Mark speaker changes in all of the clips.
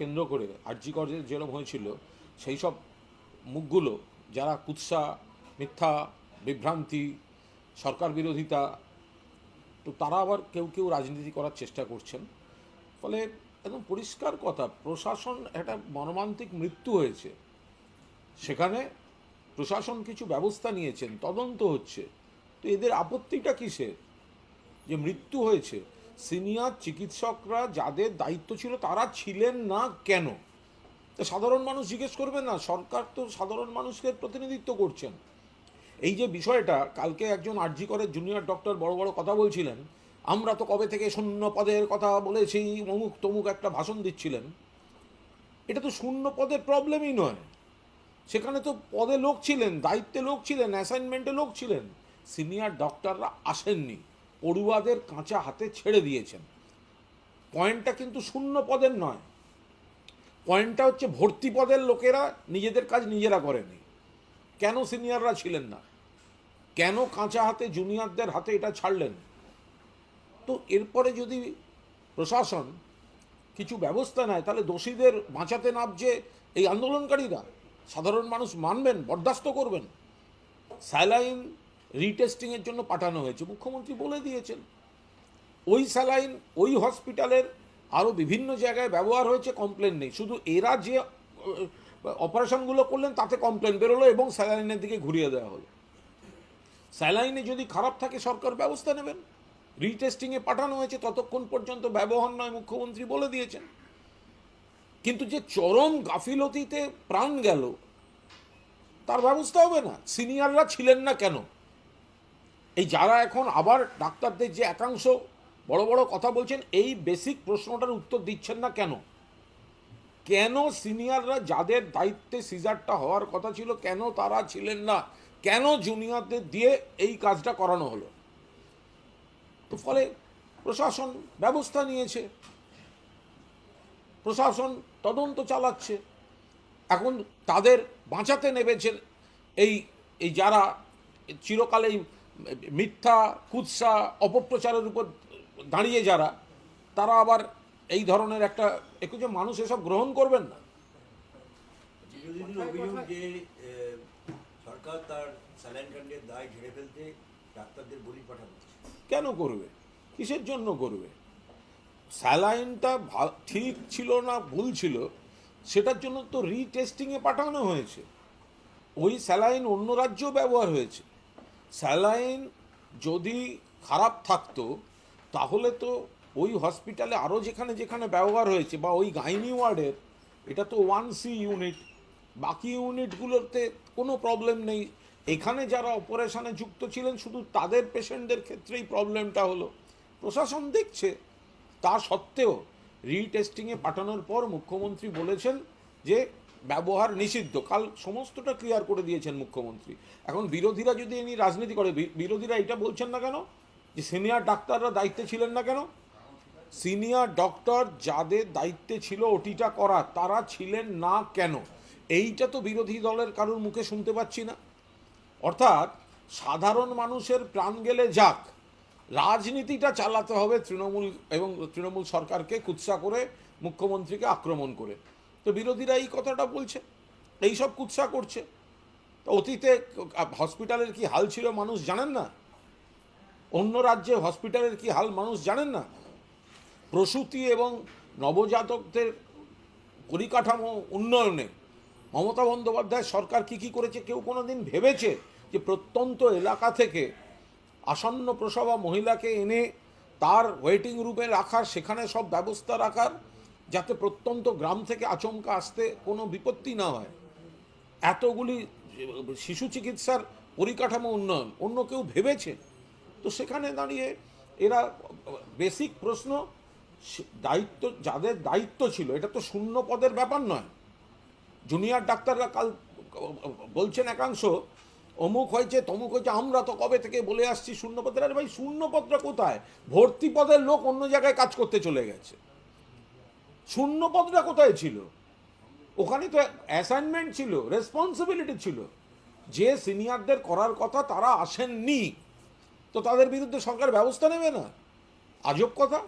Speaker 1: কেন্দ্র করে আর্যিকর যেরকম হয়েছিল সেই সব মুখগুলো যারা কুৎসা মিথ্যা বিভ্রান্তি সরকার বিরোধিতা তো তারা আবার কেউ কেউ রাজনীতি করার চেষ্টা করছেন ফলে একদম পরিষ্কার কথা প্রশাসন একটা মর্মান্তিক মৃত্যু হয়েছে সেখানে প্রশাসন কিছু ব্যবস্থা নিয়েছেন তদন্ত হচ্ছে তো এদের আপত্তিটা কিসের যে মৃত্যু হয়েছে সিনিয়র চিকিৎসকরা যাদের দায়িত্ব ছিল তারা ছিলেন না কেন সাধারণ মানুষ জিজ্ঞেস করবে না সরকার তো সাধারণ মানুষকে প্রতিনিধিত্ব করছেন এই যে বিষয়টা কালকে একজন আর্জি করে জুনিয়র ডক্টর বড় বড় কথা বলছিলেন আমরা তো কবে থেকে শূন্য পদের কথা বলেছি অমুক তমুক একটা ভাষণ দিচ্ছিলেন এটা তো শূন্য পদের প্রবলেমই নয় সেখানে তো পদে লোক ছিলেন দায়িত্বে লোক ছিলেন অ্যাসাইনমেন্টে লোক ছিলেন সিনিয়র ডক্টররা আসেননি পড়ুয়াদের কাঁচা হাতে ছেড়ে দিয়েছেন পয়েন্টটা কিন্তু শূন্য পদের নয় পয়েন্টটা হচ্ছে ভর্তি পদের লোকেরা নিজেদের কাজ নিজেরা করেনি কেন সিনিয়ররা ছিলেন না কেন কাঁচা হাতে জুনিয়রদের হাতে এটা ছাড়লেন তো এরপরে যদি প্রশাসন কিছু ব্যবস্থা নেয় তাহলে দোষীদের বাঁচাতে নাবছে এই আন্দোলনকারীরা সাধারণ মানুষ মানবেন বরদাস্ত করবেন স্যালাইন রিটেস্টিংয়ের জন্য পাঠানো হয়েছে মুখ্যমন্ত্রী বলে দিয়েছেন ওই স্যালাইন ওই হসপিটালের আরও বিভিন্ন জায়গায় ব্যবহার হয়েছে কমপ্লেন নেই শুধু এরা যে অপারেশনগুলো করলেন তাতে কমপ্লেন বেরোলো এবং স্যালাইনের দিকে ঘুরিয়ে দেওয়া হলো স্যালাইনে যদি খারাপ থাকে সরকার ব্যবস্থা নেবেন রিটেস্টিংয়ে পাঠানো হয়েছে ততক্ষণ পর্যন্ত ব্যবহার নয় মুখ্যমন্ত্রী বলে দিয়েছেন কিন্তু যে চরম গাফিলতিতে প্রাণ গেল তার ব্যবস্থা হবে না সিনিয়ররা ছিলেন না কেন এই যারা এখন আবার ডাক্তারদের যে একাংশ বড় বড় কথা বলছেন এই বেসিক প্রশ্নটার উত্তর দিচ্ছেন না কেন কেন সিনিয়ররা যাদের দায়িত্বে সিজারটা হওয়ার কথা ছিল কেন তারা ছিলেন না কেন জুনিয়রদের দিয়ে এই কাজটা করানো হলো তো ফলে প্রশাসন ব্যবস্থা নিয়েছে প্রশাসন তদন্ত চালাচ্ছে এখন তাদের বাঁচাতে নেমেছেন এই এই যারা চিরকালেই মিথ্যা কুৎসা অপপ্রচারের উপর দাঁড়িয়ে যারা তারা আবার এই ধরনের একটা একটু যে মানুষ এসব গ্রহণ করবেন না
Speaker 2: যে সরকার তার স্যালাইন দায় ফেলতে ডাক্তারদের বলি পাঠানো
Speaker 1: কেন করবে কিসের জন্য করবে স্যালাইনটা ঠিক ছিল না ভুল ছিল সেটার জন্য তো রিটেস্টিংয়ে পাঠানো হয়েছে ওই স্যালাইন অন্য রাজ্যেও ব্যবহার হয়েছে স্যালাইন যদি খারাপ থাকতো তাহলে তো ওই হসপিটালে আরও যেখানে যেখানে ব্যবহার হয়েছে বা ওই গাইনি ওয়ার্ডের এটা তো ওয়ান সি ইউনিট বাকি ইউনিটগুলোতে কোনো প্রবলেম নেই এখানে যারা অপারেশানে যুক্ত ছিলেন শুধু তাদের পেশেন্টদের ক্ষেত্রেই প্রবলেমটা হলো প্রশাসন দেখছে তা সত্ত্বেও রিটেস্টিংয়ে পাঠানোর পর মুখ্যমন্ত্রী বলেছেন যে ব্যবহার নিষিদ্ধ কাল সমস্তটা ক্লিয়ার করে দিয়েছেন মুখ্যমন্ত্রী এখন বিরোধীরা যদি এনি রাজনীতি করে বিরোধীরা এটা বলছেন না কেন যে সিনিয়র ডাক্তাররা দায়িত্বে ছিলেন না কেন সিনিয়র ডক্টর যাদের দায়িত্বে ছিল ওটিটা করা তারা ছিলেন না কেন এইটা তো বিরোধী দলের কারোর মুখে শুনতে পাচ্ছি না অর্থাৎ সাধারণ মানুষের প্রাণ গেলে যাক রাজনীতিটা চালাতে হবে তৃণমূল এবং তৃণমূল সরকারকে কুৎসা করে মুখ্যমন্ত্রীকে আক্রমণ করে তো বিরোধীরা এই কথাটা বলছে এই সব কুৎসা করছে অতীতে হসপিটালের কি হাল ছিল মানুষ জানেন না অন্য রাজ্যে হসপিটালের কি হাল মানুষ জানেন না প্রসূতি এবং নবজাতকদের পরিকাঠামো উন্নয়নে মমতা বন্দ্যোপাধ্যায় সরকার কি কি করেছে কেউ কোনো দিন ভেবেছে যে প্রত্যন্ত এলাকা থেকে আসন্ন প্রসবা মহিলাকে এনে তার ওয়েটিং রুমে রাখার সেখানে সব ব্যবস্থা রাখার যাতে প্রত্যন্ত গ্রাম থেকে আচমকা আসতে কোনো বিপত্তি না হয় এতগুলি শিশু চিকিৎসার পরিকাঠামো উন্নয়ন অন্য কেউ ভেবেছে তো সেখানে দাঁড়িয়ে এরা বেসিক প্রশ্ন দায়িত্ব যাদের দায়িত্ব ছিল এটা তো শূন্য পদের ব্যাপার নয় জুনিয়র ডাক্তাররা কাল বলছেন একাংশ অমুক হয়েছে তমুক হয়েছে আমরা তো কবে থেকে বলে আসছি শূন্যপদের আরে ভাই শূন্যপদটা কোথায় ভর্তি পদের লোক অন্য জায়গায় কাজ করতে চলে গেছে শূন্য পদটা কোথায় ছিল ওখানে তো অ্যাসাইনমেন্ট ছিল রেসপন্সিবিলিটি ছিল যে সিনিয়রদের করার কথা তারা আসেননি তো তাদের বিরুদ্ধে সরকার ব্যবস্থা নেবে না আজব কথা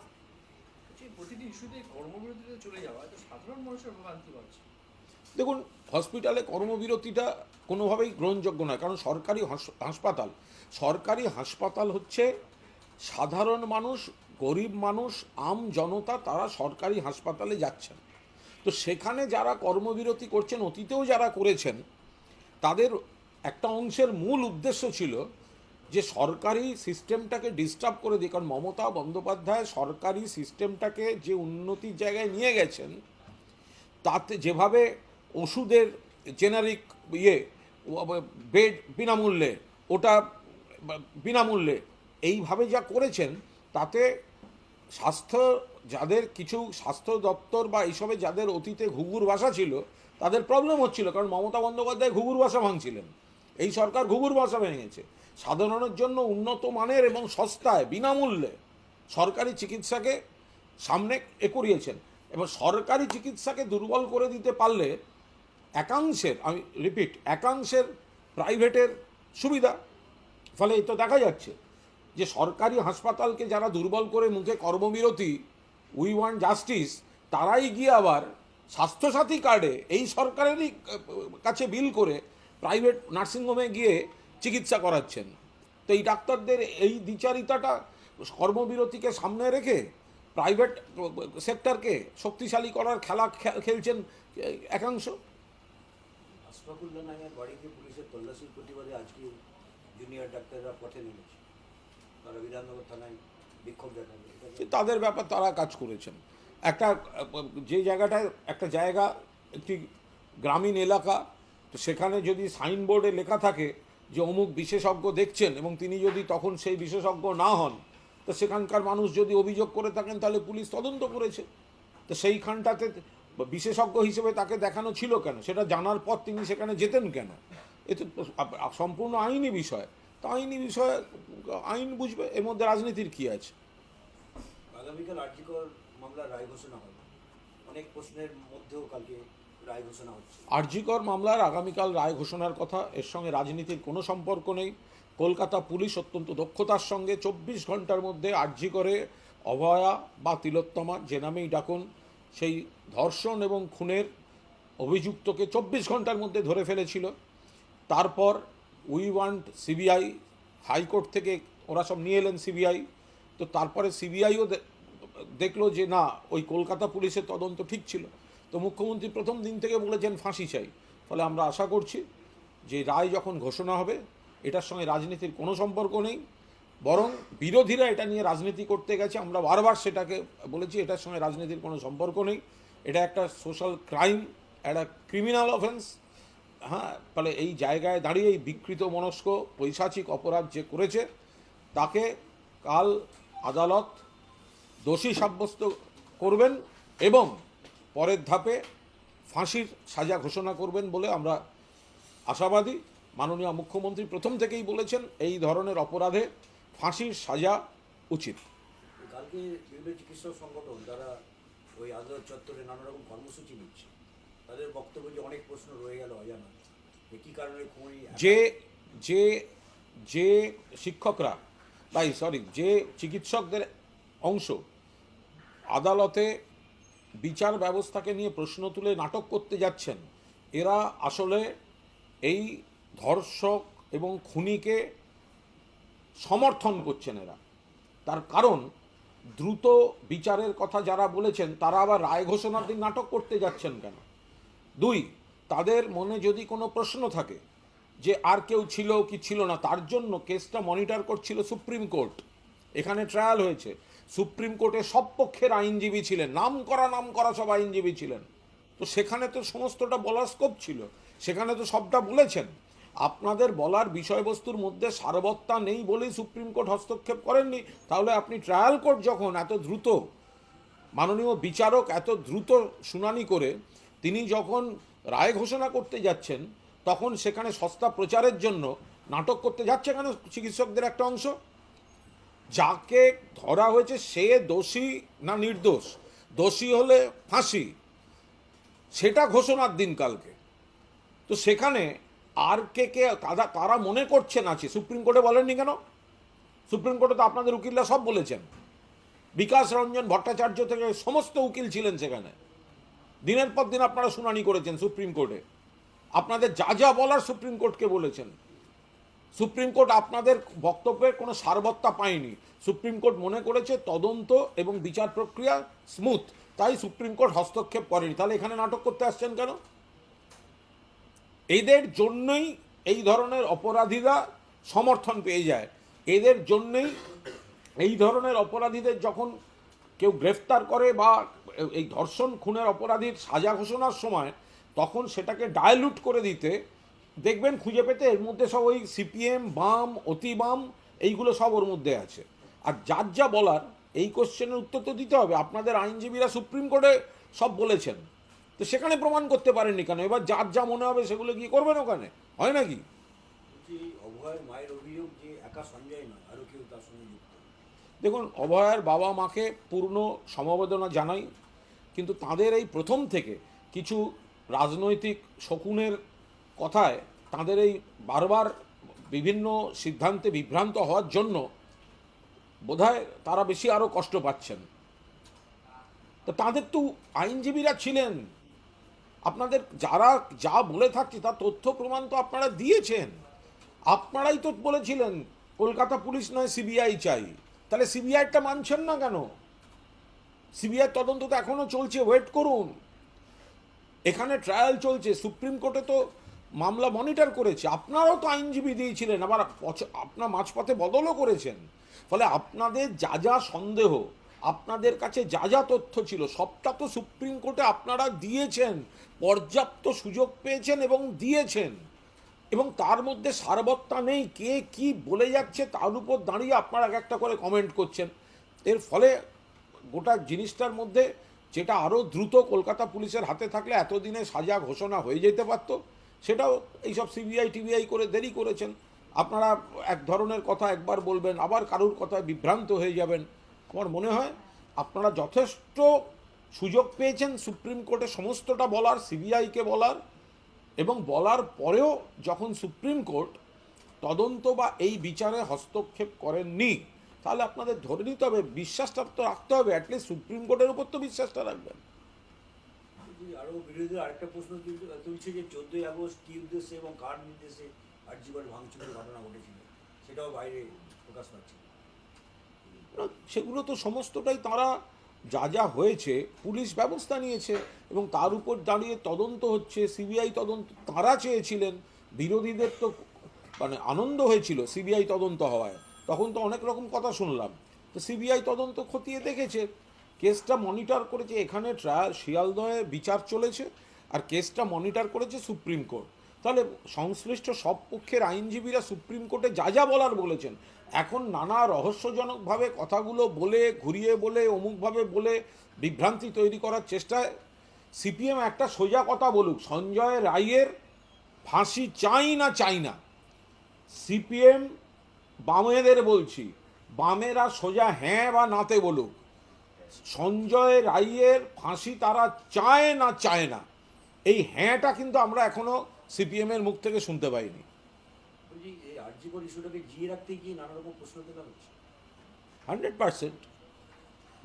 Speaker 1: দেখুন হসপিটালে কর্মবিরতিটা কোনোভাবেই গ্রহণযোগ্য নয় কারণ সরকারি হাসপাতাল সরকারি হাসপাতাল হচ্ছে সাধারণ মানুষ গরিব মানুষ আম জনতা তারা সরকারি হাসপাতালে যাচ্ছেন তো সেখানে যারা কর্মবিরতি করছেন অতীতেও যারা করেছেন তাদের একটা অংশের মূল উদ্দেশ্য ছিল যে সরকারি সিস্টেমটাকে ডিস্টার্ব করে দিই কারণ মমতা বন্দ্যোপাধ্যায় সরকারি সিস্টেমটাকে যে উন্নতির জায়গায় নিয়ে গেছেন তাতে যেভাবে ওষুধের জেনারিক ইয়ে বেড বিনামূল্যে ওটা বিনামূল্যে এইভাবে যা করেছেন তাতে স্বাস্থ্য যাদের কিছু স্বাস্থ্য দপ্তর বা এইসবে যাদের অতীতে ঘুঘুর ভাষা ছিল তাদের প্রবলেম হচ্ছিল কারণ মমতা বন্দ্যোপাধ্যায় ঘুঘুর ভাষা ভাঙছিলেন এই সরকার ঘুঘুর ভাষা ভেঙেছে সাধারণের জন্য উন্নত মানের এবং সস্তায় বিনামূল্যে সরকারি চিকিৎসাকে সামনে এ করিয়েছেন এবং সরকারি চিকিৎসাকে দুর্বল করে দিতে পারলে একাংশের আমি রিপিট একাংশের প্রাইভেটের সুবিধা ফলে এই তো দেখা যাচ্ছে যে সরকারি হাসপাতালকে যারা দুর্বল করে মুখে কর্মবিরতি উই ওয়ান জাস্টিস তারাই গিয়ে আবার স্বাস্থ্যসাথী কার্ডে এই সরকারেরই কাছে বিল করে প্রাইভেট নার্সিংহোমে গিয়ে চিকিৎসা করাচ্ছেন তো এই ডাক্তারদের এই দ্বিচারিতাটা কর্মবিরতিকে সামনে রেখে প্রাইভেট সেক্টরকে শক্তিশালী করার খেলা খেলছেন একাংশ
Speaker 2: আশফাকুল্লা নামের বাড়িতে পুলিশের তল্লাশির প্রতিবাদে আজকে জুনিয়র ডাক্তাররা পথে নেমেছে
Speaker 1: তাদের ব্যাপার তারা কাজ করেছেন একটা যে জায়গাটায় একটা জায়গা একটি গ্রামীণ এলাকা তো সেখানে যদি সাইনবোর্ডে লেখা থাকে যে অমুক বিশেষজ্ঞ দেখছেন এবং তিনি যদি তখন সেই বিশেষজ্ঞ না হন তো সেখানকার মানুষ যদি অভিযোগ করে থাকেন তাহলে পুলিশ তদন্ত করেছে তো সেইখানটাতে বিশেষজ্ঞ হিসেবে তাকে দেখানো ছিল কেন সেটা জানার পর তিনি সেখানে যেতেন কেন এ তো সম্পূর্ণ আইনি বিষয় তো আইনি বিষয়ে আইন বুঝবে এর মধ্যে রাজনীতির কী আছে
Speaker 2: আগামীকাল আরজিকর মামলার রায় ঘোষণা হবে অনেক প্রশ্নের মধ্যেও কালকে রায় ঘোষণা হচ্ছে
Speaker 1: আর্যিকর মামলার আগামীকাল রায় ঘোষণার কথা এর সঙ্গে রাজনীতির কোনো সম্পর্ক নেই কলকাতা পুলিশ অত্যন্ত দক্ষতার সঙ্গে চব্বিশ ঘন্টার মধ্যে আর্জি করে অভয়া বা তিলোত্তমা যে নামেই ডাকুন সেই ধর্ষণ এবং খুনের অভিযুক্তকে চব্বিশ ঘন্টার মধ্যে ধরে ফেলেছিল তারপর উই ওয়ান্ট সিবিআই হাইকোর্ট থেকে ওরা সব নিয়ে এলেন সিবিআই তো তারপরে সিবিআইও দেখলো যে না ওই কলকাতা পুলিশের তদন্ত ঠিক ছিল তো মুখ্যমন্ত্রী প্রথম দিন থেকে বলেছেন ফাঁসি চাই ফলে আমরা আশা করছি যে রায় যখন ঘোষণা হবে এটার সঙ্গে রাজনীতির কোনো সম্পর্ক নেই বরং বিরোধীরা এটা নিয়ে রাজনীতি করতে গেছে আমরা বারবার সেটাকে বলেছি এটার সঙ্গে রাজনীতির কোনো সম্পর্ক নেই এটা একটা সোশ্যাল ক্রাইম একটা ক্রিমিনাল অফেন্স হ্যাঁ তাহলে এই জায়গায় দাঁড়িয়ে এই বিকৃত মনস্ক পৈশাচিক অপরাধ যে করেছে তাকে কাল আদালত দোষী সাব্যস্ত করবেন এবং পরের ধাপে ফাঁসির সাজা ঘোষণা করবেন বলে আমরা আশাবাদী মাননীয় মুখ্যমন্ত্রী প্রথম থেকেই বলেছেন এই ধরনের অপরাধে ফাঁসির সাজা উচিত
Speaker 2: কালকে বিভিন্ন চিকিৎসক সংগঠন তারা ওই আদালত চত্বরে নানা রকম কর্মসূচি নিচ্ছে তাদের বক্তব্য অনেক প্রশ্ন রয়ে গেল অজানা যে কারণে খুনি
Speaker 1: যে যে যে শিক্ষকরা তাই সরি যে চিকিৎসকদের অংশ আদালতে বিচার ব্যবস্থাকে নিয়ে প্রশ্ন তুলে নাটক করতে যাচ্ছেন এরা আসলে এই ধর্ষক এবং খুনিকে সমর্থন করছেন এরা তার কারণ দ্রুত বিচারের কথা যারা বলেছেন তারা আবার রায় ঘোষণার দিন নাটক করতে যাচ্ছেন কেন দুই তাদের মনে যদি কোনো প্রশ্ন থাকে যে আর কেউ ছিল কি ছিল না তার জন্য কেসটা মনিটর করছিল সুপ্রিম কোর্ট এখানে ট্রায়াল হয়েছে সুপ্রিম কোর্টে সব পক্ষের আইনজীবী ছিলেন নাম করা নাম করা সব আইনজীবী ছিলেন তো সেখানে তো সমস্তটা বলার স্কোপ ছিল সেখানে তো সবটা বলেছেন আপনাদের বলার বিষয়বস্তুর মধ্যে সারবত্তা নেই বলেই সুপ্রিম কোর্ট হস্তক্ষেপ করেননি তাহলে আপনি ট্রায়াল কোর্ট যখন এত দ্রুত মাননীয় বিচারক এত দ্রুত শুনানি করে তিনি যখন রায় ঘোষণা করতে যাচ্ছেন তখন সেখানে সস্তা প্রচারের জন্য নাটক করতে যাচ্ছে কেন চিকিৎসকদের একটা অংশ যাকে ধরা হয়েছে সে দোষী না নির্দোষ দোষী হলে ফাঁসি সেটা ঘোষণার দিন কালকে তো সেখানে আর কে কে তারা তারা মনে করছেন আছে সুপ্রিম কোর্টে বলেননি কেন সুপ্রিম কোর্টে তো আপনাদের উকিলরা সব বলেছেন বিকাশ রঞ্জন ভট্টাচার্য থেকে সমস্ত উকিল ছিলেন সেখানে দিনের পর দিন আপনারা শুনানি করেছেন সুপ্রিম কোর্টে আপনাদের যা যা বলার সুপ্রিম কোর্টকে বলেছেন সুপ্রিম কোর্ট আপনাদের বক্তব্যের কোনো সারবত্তা পায়নি সুপ্রিম কোর্ট মনে করেছে তদন্ত এবং বিচার প্রক্রিয়া স্মুথ তাই সুপ্রিম কোর্ট হস্তক্ষেপ করেনি তাহলে এখানে নাটক করতে আসছেন কেন এদের জন্যই এই ধরনের অপরাধীরা সমর্থন পেয়ে যায় এদের জন্যই এই ধরনের অপরাধীদের যখন কেউ গ্রেফতার করে বা এই ধর্ষণ খুনের অপরাধীর সাজা ঘোষণার সময় তখন সেটাকে ডায়লুট করে দিতে দেখবেন খুঁজে পেতে এর মধ্যে সব ওই সিপিএম বাম অতি বাম এইগুলো সব ওর মধ্যে আছে আর যার যা বলার এই কোশ্চেনের উত্তর তো দিতে হবে আপনাদের আইনজীবীরা সুপ্রিম কোর্টে সব বলেছেন তো সেখানে প্রমাণ করতে পারেননি কেন এবার যার যা মনে হবে সেগুলো কি করবেন ওখানে হয় নাকি
Speaker 2: মায়ের অভিযোগ যে একা সঞ্জয় নয় কেউ তার সঙ্গে
Speaker 1: দেখুন অভয়ের বাবা মাকে পূর্ণ সমবেদনা জানাই কিন্তু তাদের এই প্রথম থেকে কিছু রাজনৈতিক শকুনের কথায় তাদের এই বারবার বিভিন্ন সিদ্ধান্তে বিভ্রান্ত হওয়ার জন্য বোধহয় তারা বেশি আরও কষ্ট পাচ্ছেন তো তাদের তো আইনজীবীরা ছিলেন আপনাদের যারা যা বলে থাকছে তার তথ্য প্রমাণ তো আপনারা দিয়েছেন আপনারাই তো বলেছিলেন কলকাতা পুলিশ নয় সিবিআই চাই তাহলে সিবিআইটা মানছেন না কেন সিবিআই তদন্ত তো এখনও চলছে ওয়েট করুন এখানে ট্রায়াল চলছে সুপ্রিম কোর্টে তো মামলা মনিটর করেছে আপনারাও তো আইনজীবী দিয়েছিলেন আবার আপনার মাঝপথে বদলও করেছেন ফলে আপনাদের যা যা সন্দেহ আপনাদের কাছে যা যা তথ্য ছিল সবটা তো সুপ্রিম কোর্টে আপনারা দিয়েছেন পর্যাপ্ত সুযোগ পেয়েছেন এবং দিয়েছেন এবং তার মধ্যে সারবত্তা নেই কে কি বলে যাচ্ছে তার উপর দাঁড়িয়ে আপনারা এক একটা করে কমেন্ট করছেন এর ফলে গোটা জিনিসটার মধ্যে যেটা আরও দ্রুত কলকাতা পুলিশের হাতে থাকলে এতদিনে সাজা ঘোষণা হয়ে যেতে পারত সেটাও এইসব সিবিআই টিবিআই করে দেরি করেছেন আপনারা এক ধরনের কথা একবার বলবেন আবার কারুর কথায় বিভ্রান্ত হয়ে যাবেন আমার মনে হয় আপনারা যথেষ্ট সুযোগ পেয়েছেন সুপ্রিম কোর্টে সমস্তটা বলার সিবিআইকে বলার এবং বলার পরেও যখন সুপ্রিম কোর্ট তদন্ত বা এই বিচারে হস্তক্ষেপ করেননি তাহলে আপনাদের ধরে নিতে হবে বিশ্বাসটা তো রাখতে হবে অ্যাটলিস্ট সুপ্রিম কোর্টের উপর তো বিশ্বাসটা রাখবেন
Speaker 2: আরও বিরোধী আরেকটা প্রশ্ন তুলছে যে চোদ্দই আগস্ট কি উদ্দেশ্যে এবং কার নির্দেশে আর্যিকর ভাঙচুরের ঘটনা ঘটেছিল সেটাও বাইরে প্রকাশ পাচ্ছে
Speaker 1: সেগুলো তো সমস্তটাই তারা যা যা হয়েছে পুলিশ ব্যবস্থা নিয়েছে এবং তার উপর দাঁড়িয়ে তদন্ত হচ্ছে সিবিআই তদন্ত তাঁরা চেয়েছিলেন বিরোধীদের তো মানে আনন্দ হয়েছিল সিবিআই তদন্ত হওয়ায় তখন তো অনেক রকম কথা শুনলাম তো সিবিআই তদন্ত খতিয়ে দেখেছে কেসটা মনিটর করেছে এখানে ট্রায়াল শিয়ালদহে বিচার চলেছে আর কেসটা মনিটর করেছে সুপ্রিম কোর্ট তাহলে সংশ্লিষ্ট সব পক্ষের আইনজীবীরা সুপ্রিম কোর্টে যা যা বলার বলেছেন এখন নানা রহস্যজনকভাবে কথাগুলো বলে ঘুরিয়ে বলে অমুকভাবে বলে বিভ্রান্তি তৈরি করার চেষ্টায় সিপিএম একটা সোজা কথা বলুক সঞ্জয় রায়ের ফাঁসি চাই না চাই না সিপিএম বামেদের বলছি বামেরা সোজা হ্যাঁ বা নাতে বলুক সঞ্জয় রায়ের ফাঁসি তারা চায় না চায় না এই হ্যাঁটা কিন্তু আমরা এখনও সিপিএমের মুখ থেকে শুনতে পাইনি
Speaker 2: ইস্যুটাকে জিয়ে রাখতে গিয়ে নানা রকম প্রশ্ন হচ্ছে
Speaker 1: হান্ড্রেড পার্সেন্ট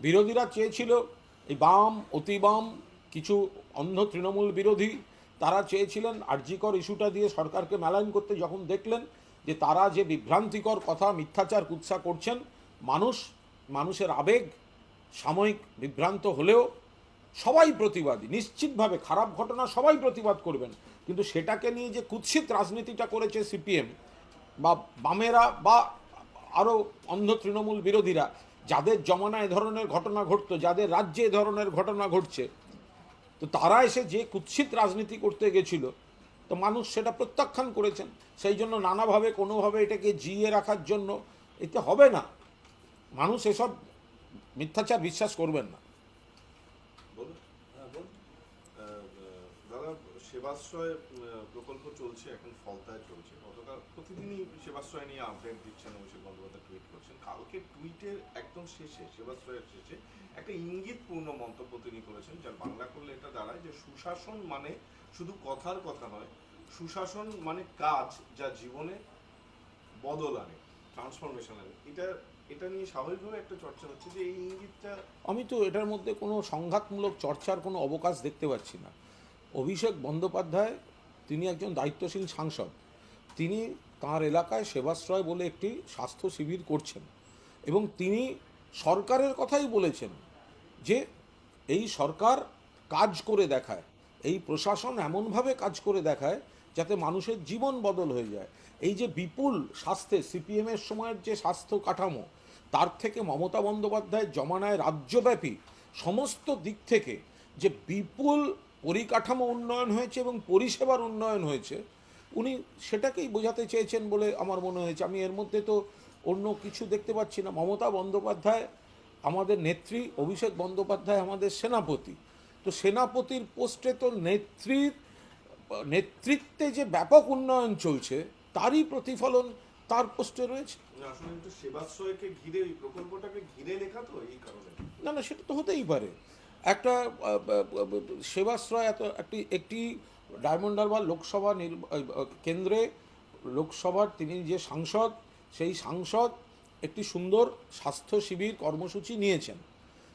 Speaker 1: বিরোধীরা চেয়েছিল এই বাম অতি বাম কিছু অন্ধ তৃণমূল বিরোধী তারা চেয়েছিলেন আর্যিকর ইস্যুটা দিয়ে সরকারকে মেলায়ন করতে যখন দেখলেন যে তারা যে বিভ্রান্তিকর কথা মিথ্যাচার কুৎসা করছেন মানুষ মানুষের আবেগ সাময়িক বিভ্রান্ত হলেও সবাই প্রতিবাদী নিশ্চিতভাবে খারাপ ঘটনা সবাই প্রতিবাদ করবেন কিন্তু সেটাকে নিয়ে যে কুৎসিত রাজনীতিটা করেছে সিপিএম বা বামেরা বা আরও অন্ধ তৃণমূল বিরোধীরা যাদের জমানা এ ধরনের ঘটনা ঘটতো যাদের রাজ্যে এ ধরনের ঘটনা ঘটছে তো তারা এসে যে কুৎসিত রাজনীতি করতে গেছিল তো মানুষ সেটা প্রত্যাখ্যান করেছেন সেই জন্য নানাভাবে কোনোভাবে এটাকে জিয়ে রাখার জন্য এতে হবে না মানুষ এসব মিথ্যাচার বিশ্বাস করবেন না
Speaker 2: সেবাশ্রয় প্রকল্প চলছে এখন ফলতায় চলছে গতকাল প্রতিদিনই সেবাশ্রয় নিয়ে আপডেট দিচ্ছেন অভিষেক বন্দ্যোপাধ্যায় টুইট করছেন কালকে টুইটের একদম শেষে সেবাশ্রয়ের শেষে একটা ইঙ্গিতপূর্ণ মন্তব্য তিনি করেছেন যার বাংলা করলে এটা দাঁড়ায় যে সুশাসন মানে শুধু কথার কথা নয় সুশাসন মানে কাজ যা জীবনে বদল আনে ট্রান্সফরমেশন আনে এটা এটা নিয়ে স্বাভাবিকভাবে একটা চর্চা হচ্ছে যে এই ইঙ্গিতটা
Speaker 1: আমি তো এটার মধ্যে কোনো সংঘাতমূলক চর্চার কোনো অবকাশ দেখতে পাচ্ছি না অভিষেক বন্দ্যোপাধ্যায় তিনি একজন দায়িত্বশীল সাংসদ তিনি তাঁর এলাকায় সেবাশ্রয় বলে একটি স্বাস্থ্য শিবির করছেন এবং তিনি সরকারের কথাই বলেছেন যে এই সরকার কাজ করে দেখায় এই প্রশাসন এমনভাবে কাজ করে দেখায় যাতে মানুষের জীবন বদল হয়ে যায় এই যে বিপুল স্বাস্থ্যে সিপিএমের সময়ের যে স্বাস্থ্য কাঠামো তার থেকে মমতা বন্দ্যোপাধ্যায় জমানায় রাজ্যব্যাপী সমস্ত দিক থেকে যে বিপুল পরিকাঠামো উন্নয়ন হয়েছে এবং পরিষেবার উন্নয়ন হয়েছে উনি সেটাকেই বোঝাতে চেয়েছেন বলে আমার মনে হয়েছে আমি এর মধ্যে তো অন্য কিছু দেখতে পাচ্ছি না মমতা বন্দ্যোপাধ্যায় আমাদের নেত্রী অভিষেক বন্দ্যোপাধ্যায় আমাদের সেনাপতি তো সেনাপতির পোস্টে তো নেত্রীর নেতৃত্বে যে ব্যাপক উন্নয়ন চলছে তারই প্রতিফলন তার পোস্টে রয়েছে না না সেটা তো হতেই পারে একটা সেবাশ্রয় এত একটি একটি ডায়মন্ড বা লোকসভা কেন্দ্রে লোকসভার তিনি যে সাংসদ সেই সাংসদ একটি সুন্দর স্বাস্থ্য শিবির কর্মসূচি নিয়েছেন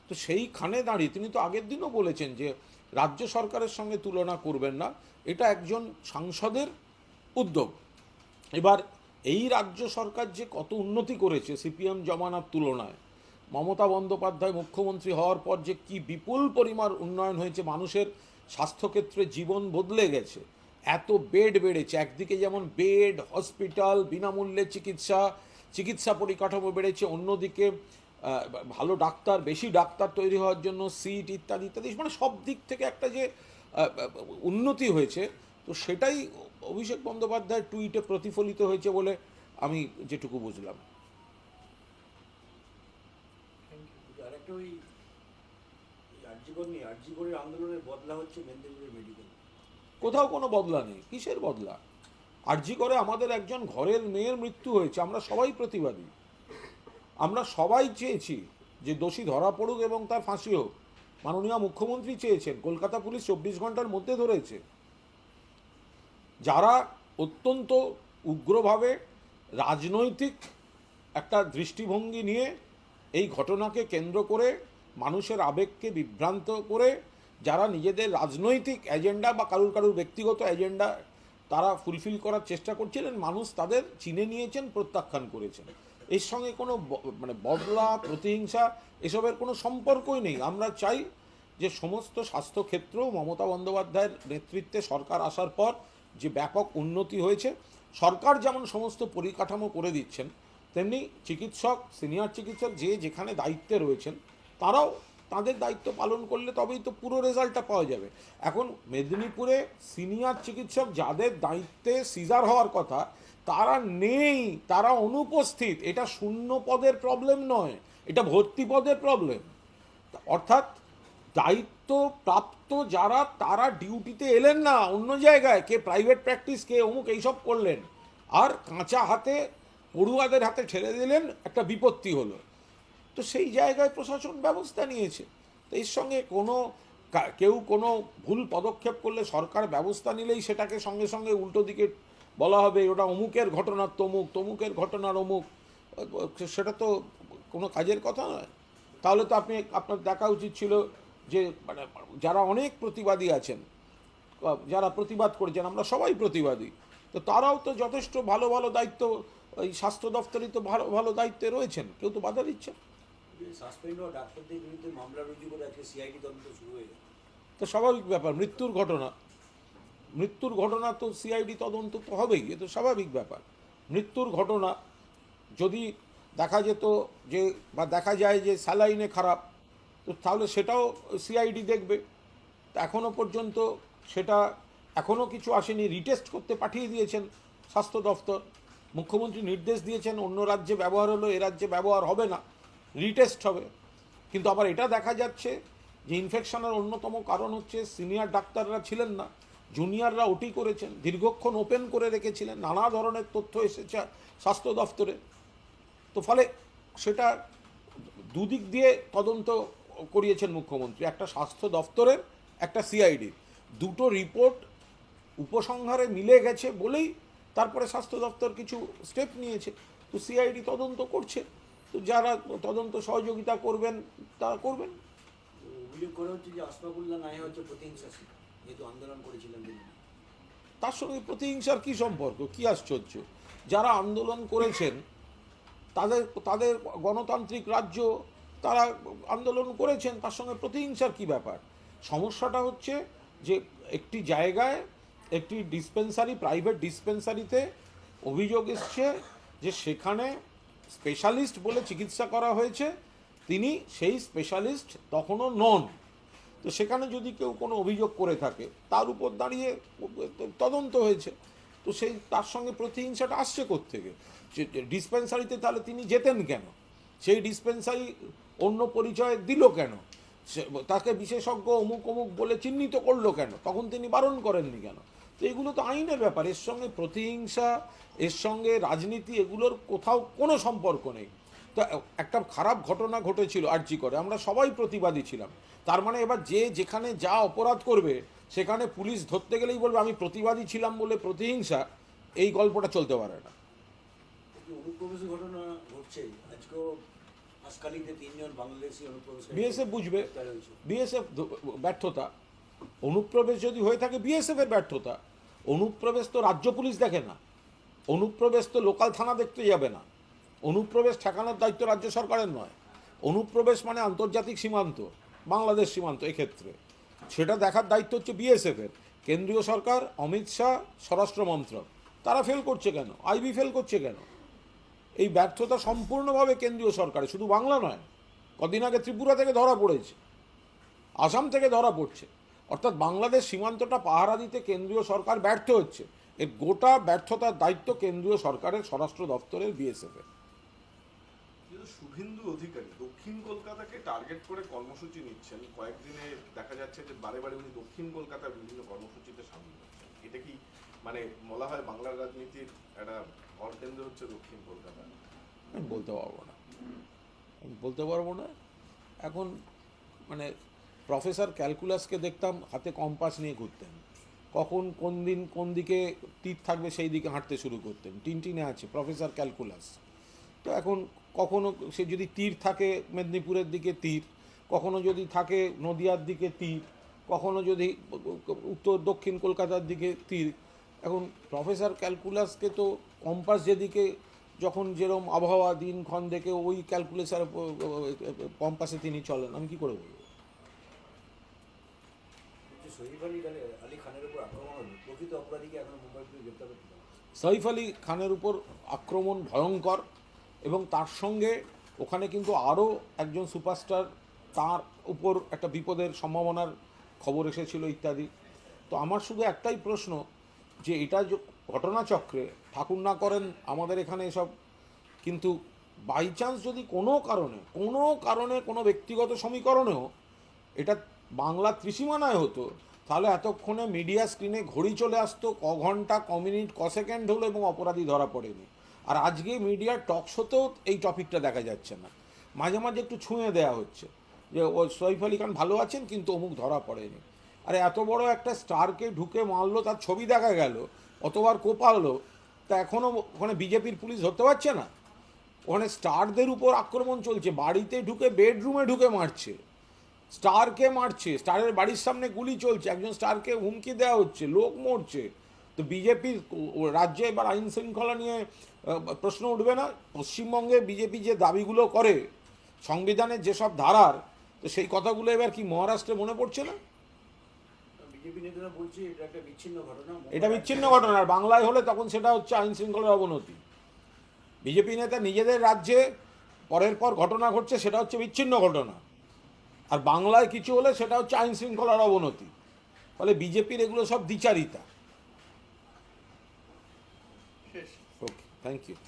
Speaker 1: তো সেইখানে দাঁড়িয়ে তিনি তো আগের দিনও বলেছেন যে রাজ্য সরকারের সঙ্গে তুলনা করবেন না এটা একজন সাংসদের উদ্যোগ এবার এই রাজ্য সরকার যে কত উন্নতি করেছে সিপিএম জমানার তুলনায় মমতা বন্দ্যোপাধ্যায় মুখ্যমন্ত্রী হওয়ার পর যে কি বিপুল পরিমাণ উন্নয়ন হয়েছে মানুষের স্বাস্থ্যক্ষেত্রে জীবন বদলে গেছে এত বেড বেড়েছে একদিকে যেমন বেড হসপিটাল বিনামূল্যে চিকিৎসা চিকিৎসা পরিকাঠামো বেড়েছে অন্যদিকে ভালো ডাক্তার বেশি ডাক্তার তৈরি হওয়ার জন্য সিট ইত্যাদি ইত্যাদি মানে সব দিক থেকে একটা যে উন্নতি হয়েছে তো সেটাই অভিষেক বন্দ্যোপাধ্যায়ের টুইটে প্রতিফলিত হয়েছে বলে আমি যেটুকু বুঝলাম
Speaker 2: ওই নেই আন্দোলনের বদলা হচ্ছে মেদিনীপুরের মেডিকেল
Speaker 1: কোথাও কোনো বদলা নেই কিসের বদলা আরজি করে আমাদের একজন ঘরের মেয়ের মৃত্যু হয়েছে আমরা সবাই প্রতিবাদী আমরা সবাই চেয়েছি যে দোষী ধরা পড়ুক এবং তার ফাঁসি হোক মাননীয় মুখ্যমন্ত্রী চেয়েছেন কলকাতা পুলিশ চব্বিশ ঘন্টার মধ্যে ধরেছে যারা অত্যন্ত উগ্রভাবে রাজনৈতিক একটা দৃষ্টিভঙ্গি নিয়ে এই ঘটনাকে কেন্দ্র করে মানুষের আবেগকে বিভ্রান্ত করে যারা নিজেদের রাজনৈতিক এজেন্ডা বা কারুর কারুর ব্যক্তিগত এজেন্ডা তারা ফুলফিল করার চেষ্টা করছিলেন মানুষ তাদের চিনে নিয়েছেন প্রত্যাখ্যান করেছেন এর সঙ্গে কোনো মানে বদলা প্রতিহিংসা এসবের কোনো সম্পর্কই নেই আমরা চাই যে সমস্ত স্বাস্থ্যক্ষেত্র মমতা বন্দ্যোপাধ্যায়ের নেতৃত্বে সরকার আসার পর যে ব্যাপক উন্নতি হয়েছে সরকার যেমন সমস্ত পরিকাঠামো করে দিচ্ছেন তেমনি চিকিৎসক সিনিয়র চিকিৎসক যে যেখানে দায়িত্বে রয়েছেন তারাও তাদের দায়িত্ব পালন করলে তবেই তো পুরো রেজাল্টটা পাওয়া যাবে এখন মেদিনীপুরে সিনিয়র চিকিৎসক যাদের দায়িত্বে সিজার হওয়ার কথা তারা নেই তারা অনুপস্থিত এটা শূন্য পদের প্রবলেম নয় এটা ভর্তি পদের প্রবলেম অর্থাৎ দায়িত্ব প্রাপ্ত যারা তারা ডিউটিতে এলেন না অন্য জায়গায় কে প্রাইভেট প্র্যাকটিস কে অমুক এইসব করলেন আর কাঁচা হাতে পড়ুয়াদের হাতে ছেড়ে দিলেন একটা বিপত্তি হলো তো সেই জায়গায় প্রশাসন ব্যবস্থা নিয়েছে তো এর সঙ্গে কোনো কেউ কোনো ভুল পদক্ষেপ করলে সরকার ব্যবস্থা নিলেই সেটাকে সঙ্গে সঙ্গে উল্টো দিকে বলা হবে ওটা অমুকের ঘটনার তমুক তমুকের ঘটনার অমুক সেটা তো কোনো কাজের কথা নয় তাহলে তো আপনি আপনার দেখা উচিত ছিল যে মানে যারা অনেক প্রতিবাদী আছেন যারা প্রতিবাদ করেছেন আমরা সবাই প্রতিবাদী তো তারাও তো যথেষ্ট ভালো ভালো দায়িত্ব ওই স্বাস্থ্য দফতরে তো ভালো ভালো দায়িত্বে রয়েছেন কেউ তো বাধা দিচ্ছে তো স্বাভাবিক ব্যাপার মৃত্যুর ঘটনা মৃত্যুর ঘটনা তো সিআইডি তদন্ত তো হবেই এ তো স্বাভাবিক ব্যাপার মৃত্যুর ঘটনা যদি দেখা যেত যে বা দেখা যায় যে স্যালাইনে খারাপ তো তাহলে সেটাও সিআইডি দেখবে এখনও পর্যন্ত সেটা এখনও কিছু আসেনি রিটেস্ট করতে পাঠিয়ে দিয়েছেন স্বাস্থ্য দফতর মুখ্যমন্ত্রী নির্দেশ দিয়েছেন অন্য রাজ্যে ব্যবহার হলো এ রাজ্যে ব্যবহার হবে না রিটেস্ট হবে কিন্তু আবার এটা দেখা যাচ্ছে যে ইনফেকশনের অন্যতম কারণ হচ্ছে সিনিয়র ডাক্তাররা ছিলেন না জুনিয়ররা ওটি করেছেন দীর্ঘক্ষণ ওপেন করে রেখেছিলেন নানা ধরনের তথ্য এসেছে স্বাস্থ্য দফতরে তো ফলে সেটা দুদিক দিয়ে তদন্ত করিয়েছেন মুখ্যমন্ত্রী একটা স্বাস্থ্য দফতরের একটা সিআইডির দুটো রিপোর্ট উপসংহারে মিলে গেছে বলেই তারপরে স্বাস্থ্য দপ্তর কিছু স্টেপ নিয়েছে তো সিআইডি তদন্ত করছে তো যারা তদন্ত সহযোগিতা করবেন তারা করবেন
Speaker 2: হচ্ছে যে হচ্ছে আন্দোলন করেছিলেন
Speaker 1: তার সঙ্গে প্রতিহিংসার কি সম্পর্ক কি আশ্চর্য যারা আন্দোলন করেছেন তাদের তাদের গণতান্ত্রিক রাজ্য তারা আন্দোলন করেছেন তার সঙ্গে প্রতিহিংসার কি ব্যাপার সমস্যাটা হচ্ছে যে একটি জায়গায় একটি ডিসপেন্সারি প্রাইভেট ডিসপেন্সারিতে অভিযোগ এসছে যে সেখানে স্পেশালিস্ট বলে চিকিৎসা করা হয়েছে তিনি সেই স্পেশালিস্ট তখনও নন তো সেখানে যদি কেউ কোনো অভিযোগ করে থাকে তার উপর দাঁড়িয়ে তদন্ত হয়েছে তো সেই তার সঙ্গে প্রতিহিংসাটা আসছে থেকে ডিসপেন্সারিতে তাহলে তিনি যেতেন কেন সেই ডিসপেন্সারি অন্য পরিচয় দিল কেন তাকে বিশেষজ্ঞ অমুক অমুক বলে চিহ্নিত করলো কেন তখন তিনি বারণ করেননি কেন তো এগুলো তো আইনের ব্যাপার এর সঙ্গে প্রতিহিংসা এর সঙ্গে রাজনীতি এগুলোর কোথাও কোনো সম্পর্ক নেই তো একটা খারাপ ঘটনা ঘটেছিল আর জি করে আমরা সবাই প্রতিবাদী ছিলাম তার মানে এবার যে যেখানে যা অপরাধ করবে সেখানে পুলিশ ধরতে গেলেই বলবে আমি প্রতিবাদী ছিলাম বলে প্রতিহিংসা এই গল্পটা চলতে পারে না বিএসএফ বুঝবে বিএসএফ ব্যর্থতা অনুপ্রবেশ যদি হয়ে থাকে বিএসএফ এর ব্যর্থতা অনুপ্রবেশ তো রাজ্য পুলিশ দেখে না অনুপ্রবেশ তো লোকাল থানা দেখতে যাবে না অনুপ্রবেশ ঠেকানোর দায়িত্ব রাজ্য সরকারের নয় অনুপ্রবেশ মানে আন্তর্জাতিক সীমান্ত বাংলাদেশ সীমান্ত এক্ষেত্রে সেটা দেখার দায়িত্ব হচ্ছে বিএসএফের কেন্দ্রীয় সরকার অমিত শাহ স্বরাষ্ট্রমন্ত্রক তারা ফেল করছে কেন আইবি ফেল করছে কেন এই ব্যর্থতা সম্পূর্ণভাবে কেন্দ্রীয় সরকারে শুধু বাংলা নয় কদিন আগে ত্রিপুরা থেকে ধরা পড়েছে আসাম থেকে ধরা পড়ছে অর্থাৎ বাংলাদেশ সীমান্তটা পাহারা দিতে কেন্দ্রীয় সরকার ব্যর্থ হচ্ছে এর গোটা ব্যর্থতার দায়িত্ব কেন্দ্রীয় সরকারের স্বরাষ্ট্র দপ্তরের বিএসএফ এর
Speaker 2: শুভেন্দু অধিকারী দক্ষিণ কলকাতাকে টার্গেট করে কর্মসূচি নিচ্ছেন কয়েকদিনে দেখা যাচ্ছে যে বারে বারে উনি দক্ষিণ কলকাতার বিভিন্ন কর্মসূচিতে সামিল হচ্ছেন এটা কি মানে বলা হয় বাংলার রাজনীতির একটা ভরকেন্দ্র হচ্ছে দক্ষিণ কলকাতা
Speaker 1: আমি বলতে পারবো না বলতে পারবো না এখন মানে প্রফেসর ক্যালকুলাসকে দেখতাম হাতে কম্পাস নিয়ে ঘুরতেন কখন কোন দিন কোন দিকে তীর থাকবে সেই দিকে হাঁটতে শুরু করতেন টিনটিনে আছে প্রফেসর ক্যালকুলাস তো এখন কখনো সে যদি তীর থাকে মেদিনীপুরের দিকে তীর কখনো যদি থাকে নদিয়ার দিকে তীর কখনো যদি উত্তর দক্ষিণ কলকাতার দিকে তীর এখন প্রফেসর ক্যালকুলাসকে তো কম্পাস যেদিকে যখন যেরম আবহাওয়া দিনক্ষণ দেখে ওই ক্যালকুলেশার কম্পাসে তিনি চলেন আমি কি করে বলবো
Speaker 2: সৈফ খানের উপর
Speaker 1: আক্রমণ আলী খানের উপর আক্রমণ ভয়ঙ্কর এবং তার সঙ্গে ওখানে কিন্তু আরও একজন সুপারস্টার তার উপর একটা বিপদের সম্ভাবনার খবর এসেছিল ইত্যাদি তো আমার শুধু একটাই প্রশ্ন যে এটা ঘটনাচক্রে ঠাকুর না করেন আমাদের এখানে এসব কিন্তু বাই চান্স যদি কোনো কারণে কোনো কারণে কোনো ব্যক্তিগত সমীকরণেও এটা বাংলা ত্রিসীমানায় হতো তাহলে এতক্ষণে মিডিয়া স্ক্রিনে ঘড়ি চলে আসতো ক ঘন্টা ক মিনিট ক সেকেন্ড হলো এবং অপরাধী ধরা পড়েনি আর আজকে মিডিয়ার টক শোতেও এই টপিকটা দেখা যাচ্ছে না মাঝে মাঝে একটু ছুঁয়ে দেয়া হচ্ছে যে ও সৈফ আলী খান ভালো আছেন কিন্তু অমুক ধরা পড়েনি আর এত বড় একটা স্টারকে ঢুকে মারলো তার ছবি দেখা গেল অতবার কোপালো তা এখনও ওখানে বিজেপির পুলিশ ধরতে পারছে না ওখানে স্টারদের উপর আক্রমণ চলছে বাড়িতে ঢুকে বেডরুমে ঢুকে মারছে স্টারকে মারছে স্টারের বাড়ির সামনে গুলি চলছে একজন স্টারকে হুমকি দেওয়া হচ্ছে লোক মরছে তো বিজেপি রাজ্যে এবার আইন শৃঙ্খলা নিয়ে প্রশ্ন উঠবে না পশ্চিমবঙ্গে বিজেপি যে দাবিগুলো করে সংবিধানের যেসব ধারার তো সেই কথাগুলো এবার কি মহারাষ্ট্রে মনে পড়ছে না এটা বিচ্ছিন্ন ঘটনা আর বাংলায় হলে তখন সেটা হচ্ছে আইন শৃঙ্খলার অবনতি বিজেপি নেতা নিজেদের রাজ্যে পরের পর ঘটনা ঘটছে সেটা হচ্ছে বিচ্ছিন্ন ঘটনা আর বাংলায় কিছু হলে সেটা হচ্ছে আইন শৃঙ্খলার অবনতি ফলে বিজেপির এগুলো সব দ্বিচারিতা ওকে থ্যাংক ইউ